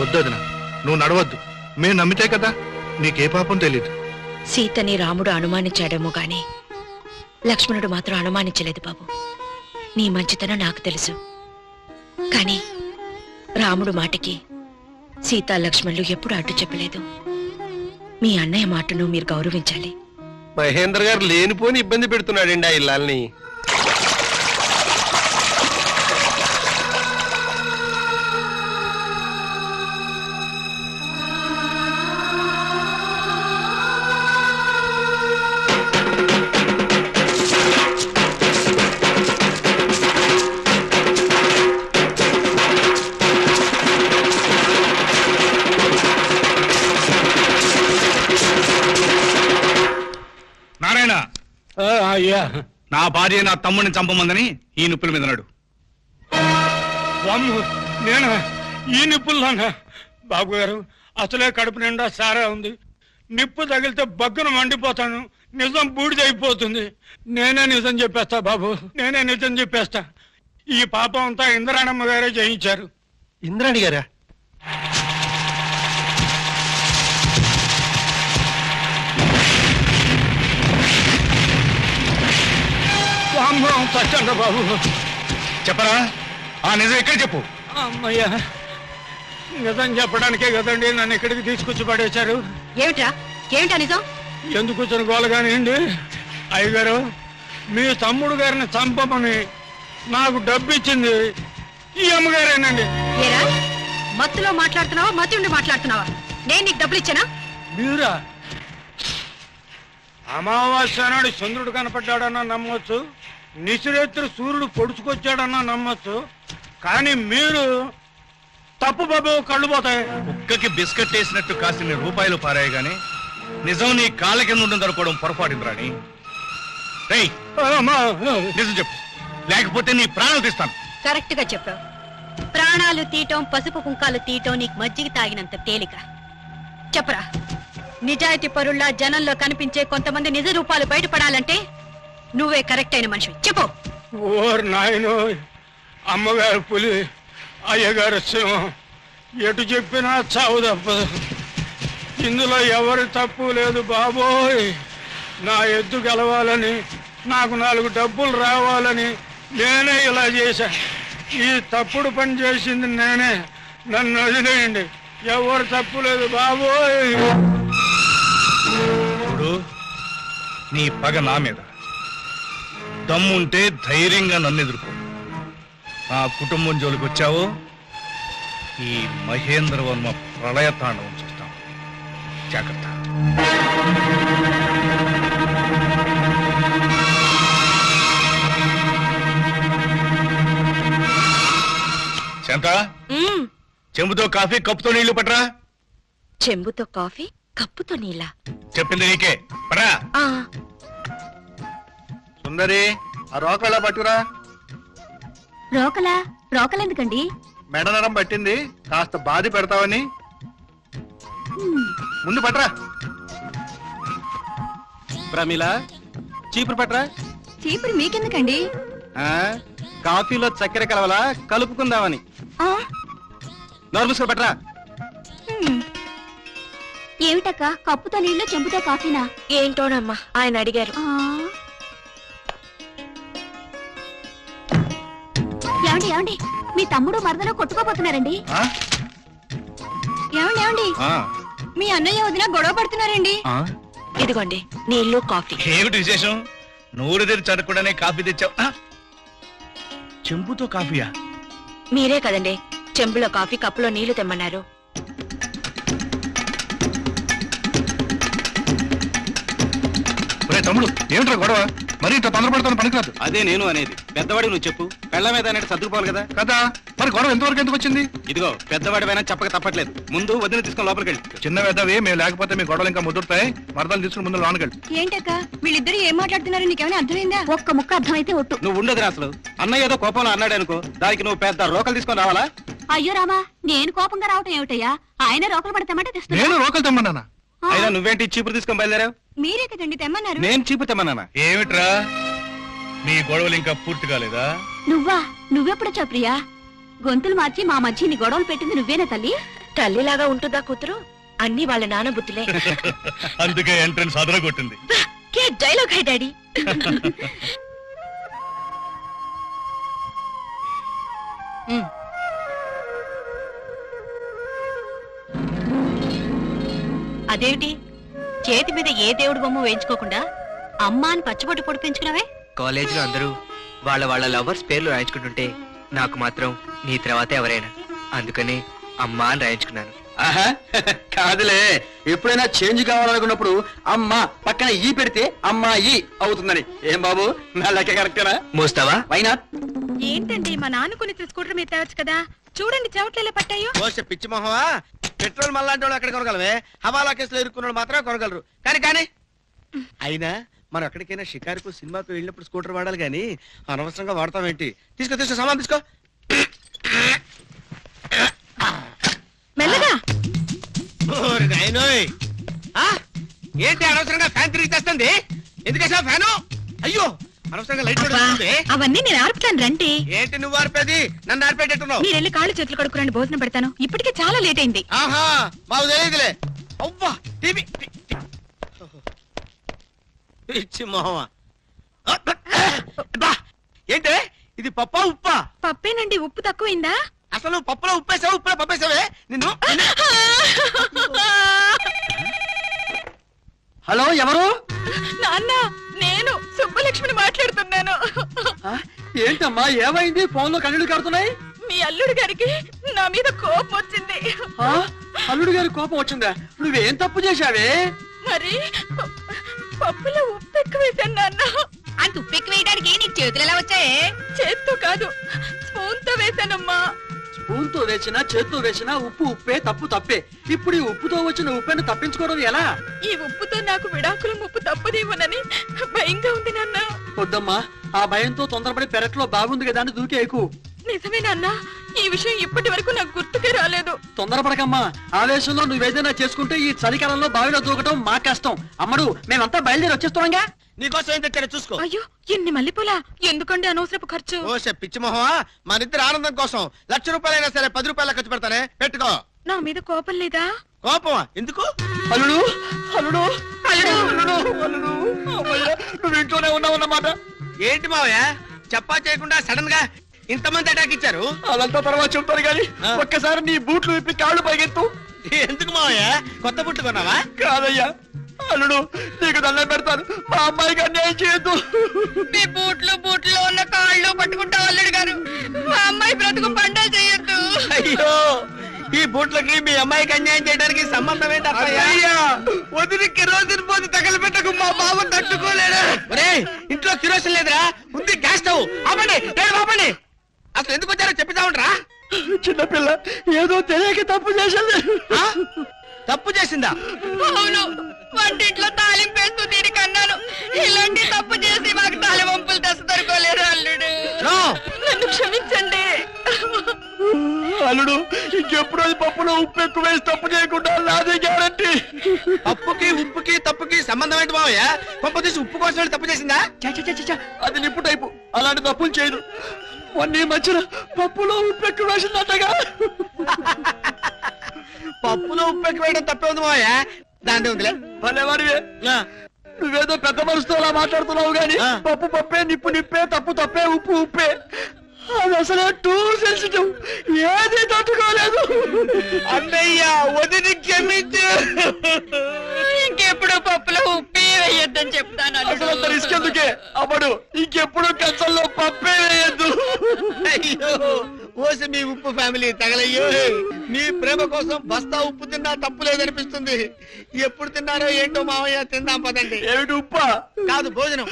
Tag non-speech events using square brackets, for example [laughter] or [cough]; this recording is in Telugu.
వద్దొదిన నువ్వు నడవద్దు. మేము నమ్మితే కదా నీకే పాపం తెలీదు. సీతని రాముడు అనుమానించాడేమో గాని లక్ష్మణుడు మాత్రం అనుమానించలేదు బాబు. నీ మంచితనం నాకు తెలుసు. కాని రాముడు మాటకి సీతా లక్ష్మణులు ఎప్పుడు అడ్డు చెప్పలేదు. మీ అన్నయ్య మాటను మీరు గౌరవించాలి. మహేంద్ర గారు లేనిపోని ఇబ్బంది పెడుతున్నాడండి ఆ ఇల్లాల్ని. నా భార్య నా తమ్ముడిని చంపమందని ఈ నిప్పుల మీద నడు. నేను? ఈ నిప్పుల్లోనా? బాబు గారు అసలే కడుపు నిండా సారా ఉంది. నిప్పు తగిలితే బగ్గున మండిపోతాను. నిజం బూడిదైపోతుంది నేనే నిజం చెప్పేస్తా బాబు. నేనే నిజం చెప్పేస్తా. ఈ పాపం అంతా ఇంద్రాణమ్మ గారే జయించారు. ఇంద్రాణి గారా? వామ్మో బాబు చెప్పరా? ఆ నిజం ఎక్కడ చెప్పు. అమ్మయ్యా నిజం చెప్పడానికే కదండి నన్ను ఇక్కడికి తీసుకొచ్చి పడేశారు. ఏమిట్రా? ఏమిటా నిజం? ఎందుకు వచ్చిన గోల కానివ్వండి అయ్యగారు మీ తమ్ముడు గారిని చంపమని నాకు డబ్బు ఇచ్చింది ఈ అమ్మగారేనండి. ఏరా? మత్తులో మాట్లాడుతున్నావా మతి ఉండి మాట్లాడుతున్నావా? నేను నీకు డబ్బులు ఇచ్చానా? మీరా? అమావాస్య నాడు చంద్రుడు కనపడ్డాడన్నా నమ్మొచ్చు. నిసిరెత్తురు సూర్యుడు పొడుచుకొచ్చాడన్నా నమ్మొచ్చు. కానీ మీరు తప్పు బాబు కళ్ళు పోతాయి. కుక్కకి బిస్కెట్ వేసినట్టు కాసిన రూపాయలు పారాయి గాని నిజం నీ కాళ్ళ కింద ఉంటుంది అనుకోవడం పొరపాటు రాని రేయ్ అమ్మా, నిజం చెప్పు. లేకపోతే నీ ప్రాణాలు తీస్తాను. కరెక్ట్గా చెప్పావు. ప్రాణాలు తీయటం పసుపు కుంకాలు తీయటం నీకు మజ్జిగ తాగినంత తేలిక. చెప్పరా? నిజాయితీ పరుల్లా జనంలో కనిపించే కొంతమంది నిజ రూపాలు బయటపడాలంటే నువ్వే కరెక్ట్ అయిన మనిషి చెప్పు. ఓర్ నాయనో అమ్మగారు పులి అయ్యగారు సింహం ఎటు చెప్పినా చావు తప్పదు. ఇందులో ఎవరి తప్పు లేదు బాబోయ్. నా ఎద్దు గెలవాలని నాకు నాలుగు డబ్బులు రావాలని నేనే ఇలా చేశా. ఈ తప్పుడు పని చేసింది నేనే. నన్ను వదిలేయండి. ఎవరు తప్పు లేదు బాబోయ్. చూడు నీ పగ నా మీద. దమ్ముంటే ధైర్యంగా నన్ను ఎదుర్కో. నా కుటుంబం జోలికి వచ్చావు. ఈ మహేంద్ర వర్మ ప్రళయ తాండవం చూస్తాం. జాగ్రత్త. శాంత. చెంబుతో కాఫీ కప్పుతో నీళ్ళు పట్రా. చెంబుతో కాఫీ కప్పుతో నీలా. చెప్పింది నీకే. పట్రా. ఆ. సుందరి ఆ రోకళ్ళ పట్టురా రోకలా? రోకలెందుకండి? మెడ నరం పట్టింది కాస్త బాధి పెడతావని. ముందు పట్రా ప్రమిళ చీపురు పట్రా చీపురు మీకెందుకండి? ఆ, కాఫీలో చక్కెర కలవలా కలుపుకుందామని. ఆ, పట్రా హ్మ్. ఏమిటక్క? కప్పుతో నీళ్ళు చెంపుతో కాఫీనా? ఏంటోనమ్మా ఆయన అడిగారు. ఆ. ఏమండి ఏమండి? మీ తమ్ముడు మరదలో కొట్టుకోపోతున్నారండి ఆ? ఏమండి ఏమండి? ఆ, మీ అన్నయ్య వదిన గొడవ పడుతున్నారండి. ఆ? ఇదిగోండి నీళ్ళు కాఫీ. ఏమిటి విశేషం? నూరు తెరిచి అడగకుండానే కాఫీ తెచ్చావు. ఆ? చెంబుతో కాఫీయా? మీరే కదండి చెంబులో కాఫీ కప్పులో నీళ్ళు తెమ్మన్నారు. ఒరే తమ్ముడు ఏమిట్రా గొడవ? మరి ఇంత తొందరపడతాను పనికిరాదు. అదే నేను అనేది. పెద్దవాడి నువ్వు చెప్పు. పెళ్ళ మీద అనేది సర్దుకుపోవాలి కదా. కదా? మరి గొడవ ఎంతవరకు ఎందుకు వచ్చింది? ఇదిగో పెద్దవాడివైనా చెప్పక తప్పట్లేదు. ముందు వదిన తీసుకొని లోపలికి వెళ్ళి. చిన్న వెదవి మేము లేకపోతే మీ గొడవలు ఇంకా ముదురుతాయి. మరదలు తీసుకుని ముందు లోనకెళ్ళి ఏంటక్క? వీళ్ళిద్దరు ఏం మాట్లాడుతున్నారు? నీకేమైనా అర్థమైందా? ఒక్క ముక్క అర్థమైతే ఒట్టు. నువ్వు ఉండదు అసలు. అన్నయ్య ఏదో కోపంలో అన్నాడు అనుకో దానికి నువ్వు పెద్ద రోకలు తీసుకొని రావాలా? అయ్యో రామా నేను కోపంగా రావటం ఏమిటయ్యా? ఆయన రోకలు పడతామంటే తెస్తున్నా. నేను రోకలు తెమ్మన్నానా? అయినా నువ్వేంటి చీపురు తీసుకొని బయలుదేరావు? మీరే కదండి తెమ్మన్నారు? నేను చీపురు తెమ్మన్నానా? ఏమిట్రా? నీ గొడవలు ఇంకా పూర్తి కాలేదా? నువ్వా? నువ్వెప్పుడొచ్చా ప్రియా? గొంతులు మార్చి మా మధ్య నీ గొడవలు పెట్టింది నువ్వేనా తల్లి? తల్లిలాగా ఉంటుందా కూతురు? అన్ని వాళ్ళ నాన్న బుద్ధులే. [laughs] అందుకే ఎంట్రన్స్ అదరగొట్టింది. కే డైలాగ్ హై డాడీ. అదేమిటి? చేతి మీద ఏ దేవుడి బొమ్మ వేయించుకోకుండా అమ్మ అని పచ్చబొట్టు పొడిపించుకున్నావే? కాలేజీలో అందరూ వాళ్ళ వాళ్ళ లవర్స్ పేర్లు రాయించుకుంటుంటే నాకు మాత్రం నీ తర్వాత ఎవరైనా. అందుకని అమ్మా అని రాయించుకున్నాను. ఆహా కాదులే. ఎప్పుడైనా చేంజ్ కావాలనుకున్నప్పుడు అమ్మ పక్కన ఈ పెడితే అమ్మాయి అవుతుందని. ఏం బాబు? నా లెక్క కరెక్టేనా? మోస్తావా? వైనా ఏంటండి మా నాన్న కొని స్కూటర్ మీద తేవచ్చు కదా? చూడండి చెవట్లేలా పట్టాయో. పిచ్చి మొహమా? పెట్రోల్ మళ్ళాంటి వాళ్ళు ఎక్కడ కొనగలవే? హవాలా కేసులో ఇరుక్కున్న మాత్రమే కొనగలరు. కానీ కానీ. అయినా మనం ఎక్కడికైనా షికారుకు సినిమాకు వెళ్ళినప్పుడు స్కూటర్ వాడాలి కానీ అనవసరంగా వాడతాం ఏంటి? తీసుకో తీసుకో సామాన్ తీసుకో. మెల్లగా. ఓరి నాయనోయ్. ఆ? ఏంటి అనవసరంగా ఫ్యాన్ తిరిగి తెస్తుంది? ఎందుకేసా ఫ్యాను? అయ్యో అనవసరంగా లైట్ కూడా వస్తుంది. అవన్నీ నేను ఆర్పుతాను రండి. ఏంటి నువ్వు ఆర్పేది? నన్ను ఆర్పేటట్టున్నావు. మీరు వెళ్ళి కాళ్ళు చేతులు కడుక్కురండి భోజనం పెడతాను. ఇప్పటికే చాలా లేట్ అయింది. ఆహా మాకు తెలియదులే. అవ్వా టీవీ పిచ్చి మొహమా. ఏంటే? ఇది పప్పా ఉప్పా? పప్పేనండి ఉప్పు తక్కువైందా? అసలు పప్పులో ఉప్పేసావు ఉప్పులో పప్పేసావే? నిన్ను హలో ఎవరు? నాన్న నేను సుబ్బలక్ష్మిని మాట్లాడుతున్నాను. ఏంటమ్మా ఏమైంది? ఫోన్లో కన్నీళ్ళు కారుతున్నాయి? మీ అల్లుడు గారికి నా మీద కోపం వచ్చింది. ఆ? అల్లుడు గారి కోపం వచ్చిందా? నువ్వేం తప్పు చేశావే? మరి పప్పులో ఉప్పు ఎక్కువ వేశాను నాన్న. అంత ఉప్పు ఎక్కువ వేయడానికి నీకు చేతులు ఎలా వచ్చాయే? చేత్తో కాదు స్పూన్తో వేశానమ్మా స్పూన్తో వేసినా చేత్తో వేసినా ఉప్పు ఉప్పే తప్పు తప్పే. ఇప్పుడు ఈ ఉప్పుతో వచ్చిన ఉప్పుని తప్పించుకోవడం ఎలా? ఈ ఉప్పుతో నాకు విడాకుల ముప్పు తప్పదేమోనని భయంగా ఉంది నాన్న. వద్దమ్మా ఆ భయంతో తొందరపడి పెరట్లో బాగుంది కదా అని దూకేకు నిజమే నాన్న ఈ విషయం ఇప్పటి వరకు నాకు గుర్తుకే రాలేదు. తొందరపడకమ్మా. ఆవేశంలో నువ్వేదైనా చేసుకుంటే ఈ చలికాలంలో బావిలో దూకటం మా కష్టం. అమ్మడు మేమంతా బయలుదేరి వచ్చేస్తున్నాగా. నీకోసం ఏం తెచ్చాడో చూసుకో. అయ్యో ఎన్ని మల్లెపూలా ఎందుకండి అనవసరపు ఖర్చు? ఓ పిచ్చి మొహమా? మన ఇద్దరు ఆనందం కోసం లక్ష రూపాయలైనా సరే పది రూపాయల ఖర్చు పెడతానే. పెట్టుకో. నా మీద కోపం లేదా? కోపమా? ఎందుకు? అల్లుడు అల్లుడు అల్లుడు! అల్లుడు అల్లుడు అమ్మయ్య, నువ్వు ఇంట్లోనే ఉన్నావు అన్నమాట ఏంటి మావయ్య? చెప్పా చేయకుండా సడన్గా ఇంతమంది అటాక్ ఇచ్చారు? అదంతా తర్వాత చెప్తాను కానీ. ఒక్కసారి నీ బూట్లు విప్పి కాళ్ళు పైకెత్తు. ఎందుకు మావయ్య? కొత్త బుట్టు కొన్నావా? కాదయ్యా. అల్లుడు నీకు దండం పెడతాను. మా అమ్మాయికి అన్యాయం చేయొద్దు. మీ బూట్లు బూట్లో ఉన్న కాళ్ళు పట్టుకుంటా అల్లుడు గారు. మా అమ్మాయి బ్రతుకు పండగ చేయొద్దు. అయ్యో ఈ బూట్లకి మీ అమ్మాయికి అన్యాయం చేయడానికి సంబంధం ఏంటయ్యా వదిలి కిరోసిన్ పోతే తగలబెట్టకు మా బాబు తట్టుకోలేడు. ఒరే ఇంట్లో కిరోసిన్ లేదురా. ఉంది గ్యాస్ స్టవ్ ఆపండి ఆపండి. అసలు ఎందుకు వచ్చారో చెప్పిదా ఉండరా? చిన్నపిల్ల ఏదో తెలియక తప్పు చేసింది. తప్పు చేసిందా? అవును వంటింట్లో తాలింపు వేస్తూ దీనికి అన్నాను ఇలాంటి తప్పు చేసి మాకు తాలింపులు తెస్త దొరకలేదు అల్లుడు. నో! నన్ను క్షమించండి. అల్లుడు ఇంకెప్పుడు అది పప్పులో ఉప్పు ఎక్కువ వేసి తప్పు చేయకుండా నాదే గ్యారంటీ? పప్పుకి ఉప్పుకి తప్పుకి సంబంధం ఏంటి మావయ్య పప్పు తీసి ఉప్పు కోసం వెళ్ళి తప్పు చేసిందా? అది నిప్పు టైపు. అలాంటి తప్పులు చేయదు. మొన్న ఈ మధ్యన పప్పులో ఉప్పు ఎక్కువ వేసిందటగా పప్పులో ఉప్పు ఎక్కువ వేయడం తప్పే ఉంది మావయ్య. దాంట్లో ఉందిలే. భలేవాడివే. నువ్వేదో పెద్ద మనసుతో అలా మాట్లాడుతున్నావు గాని. పప్పు పప్పే నిప్పు నిప్పే తప్పు తప్పే ఉప్పు ఉప్పే. అది అసలే టూ సెన్సిటివ్ ఏది తట్టుకోలేదు. అన్నయ్య వదిలి క్షమించు. ఇంకెప్పుడు పప్పులో ఉప్పి వేయొద్దని చెప్తాను అసలు రిస్క్ ఎందుకే? అమ్మడు ఇంకెప్పుడు కంచంలో పప్పే ఓసి మీ ఉప్పు ఫ్యామిలీ తగలయ్యో. మీ ప్రేమ కోసం బస్తా ఉప్పు తిన్నా తప్పు లేదనిపిస్తుంది. ఎప్పుడు తిన్నారో ఏంటో మావయ్య తిందాం పదండి. ఏమిటి ఉప్పా? కాదు భోజనం.